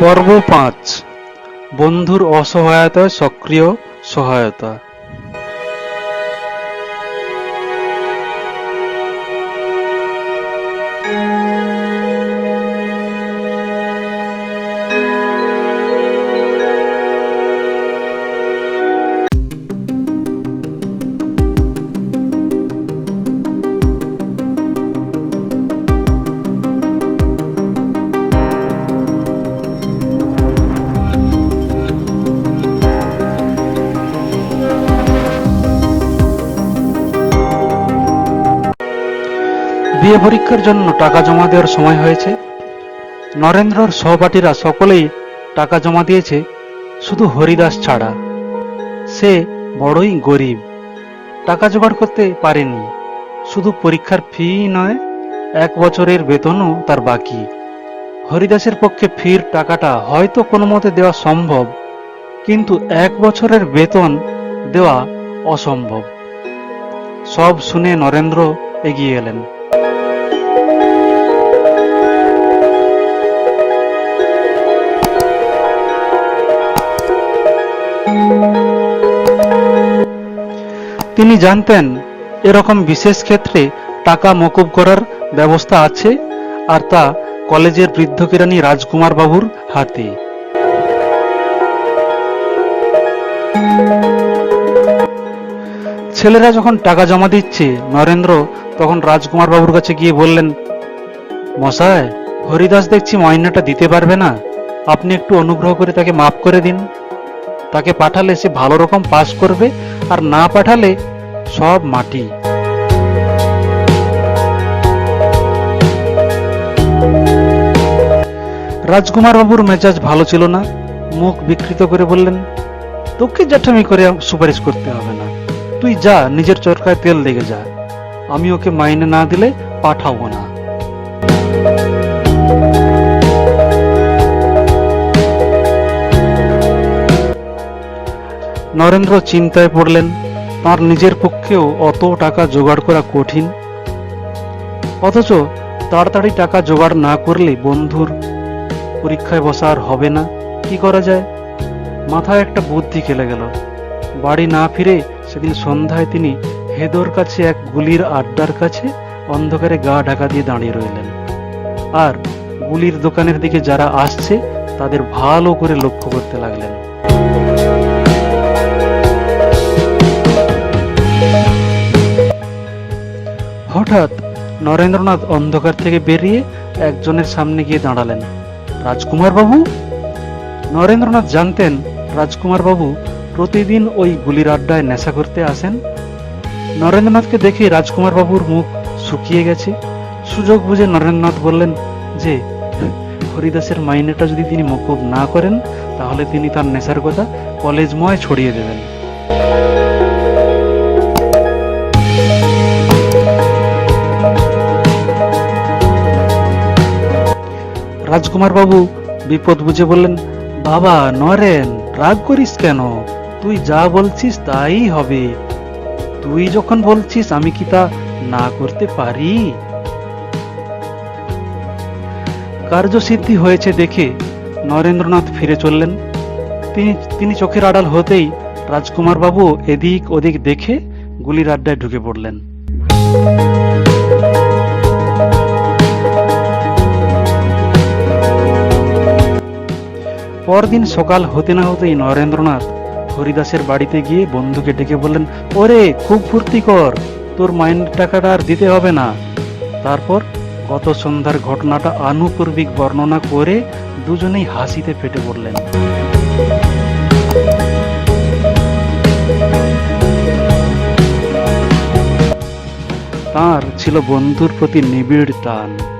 পর্ব পাঁচ। বন্ধুর অসহায়তায় সক্রিয় সহায়তা। বিয়ে পরীক্ষার জন্য টাকা জমা দেওয়ার সময় হয়েছে। নরেন্দ্রর সহপাঠীরা সকলেই টাকা জমা দিয়েছে, শুধু হরিদাস ছাড়া। সে বড়ই গরিব, টাকা জোগাড় করতে পারেনি। শুধু পরীক্ষার ফি নয়, এক বছরের বেতনও তার বাকি। হরিদাসের পক্ষে ফির টাকাটা হয়তো কোনো মতে দেওয়া সম্ভব, কিন্তু এক বছরের বেতন দেওয়া অসম্ভব। সব শুনে নরেন্দ্র এগিয়ে এলেন। তিনি জানতেন এরকম বিশেষ ক্ষেত্রে টাকা মকুব করার ব্যবস্থা আছে আর তা কলেজের বৃদ্ধ কিরানী রাজকুমার বাবুর হাতে। ছেলেরা যখন টাকা জমা দিচ্ছে, নরেন্দ্র তখন রাজকুমার বাবুর কাছে গিয়ে বললেন মশায় হরিদাস দেখছি মাইনাটা দিতে পারবে না। আপনি একটু অনুগ্রহ করে তাকে মাফ করে দিন। তাকে পাঠালে সে ভালো রকম পাস করবে আর না পাঠালে সব মাটি। রাজকুমার বাবুর মেজাজ ভালো ছিল না। মুখ বিকৃত করে বললেন, তোকে জ্যাঠামি করে সুপারিশ করতে হবে না। তুই যা, নিজের চরকায় তেল লেগে যা। আমি ওকে মাইনে না দিলে পাঠাবো না। নরেন্দ্র চিন্তায় পড়লেন, তার নিজের পক্ষেও অত টাকা জোগাড় করা কঠিন। অথচ তাড়াতাড়ি টাকা জোগাড় না করলে বন্ধুর পরীক্ষায় বসা আর হবে না। কি করা যায়? মাথায় একটা বুদ্ধি খেলে গেল। বাড়ি না ফিরে সেদিন সন্ধ্যায় তিনি হেদর কাছে এক গুলির আড্ডার কাছে অন্ধকারে গা ঢাকা দিয়ে দাঁড়িয়ে রইলেন। আর গুলির দোকানের দিকে যারা আসছে, তাদের ভালো করে লক্ষ্য করতে লাগলেন। হঠাৎ নরেন্দ্রনাথ অন্ধকার থেকে বেরিয়ে একজনের সামনে গিয়ে দাঁড়ালেন। রাজকুমার বাবু নরেন্দ্রনাথ জানতেন রাজকুমার বাবু প্রতিদিন ওই গুলির আড্ডায় নেশা করতে আসেন। নরেন্দ্রনাথকে দেখে রাজকুমার বাবুর মুখ শুকিয়ে গেছে। সুযোগ বুঝে নরেন্দ্রনাথ বললেন, যে, হরিদাসের মাইনেটা যদি তিনি মকুব না করেন, তাহলে তিনি তার নেশার কথা কলেজময় ছড়িয়ে দেবেন। রাজকুমার বাবু, বিপদ বুঝে বললেন, বাবা নরেন, রাগ করিস কেন? তুই যা বলছিস তাই হবে। তুই যখন বলছিস আমি কি তা না করতে পারি? কার্যসিদ্ধি হয়েছে দেখে নরেন্দ্রনাথ ফিরে চললেন। তিনি তিনি চোখের আড়াল হতেই রাজকুমার বাবু এদিক ওদিক দেখে গুলির আড্ডায় ঢুকে পড়লেন। পরদিন সকাল হতে না হতেই নরেন্দ্রনাথ হরিদাসের বাড়িতে গিয়ে বন্ধুকে ডেকে বললেন, ওরে, খুব ফুর্তি কর, তোর মাইনের টাকাটা আর দিতে হবে না। তারপর গত সন্ধ্যার ঘটনাটা আনুপূর্বিক বর্ণনা করে দুজনেই হাসিতে ফেটে পড়লেন। তার ছিল বন্ধুর প্রতি নিবিড় টান।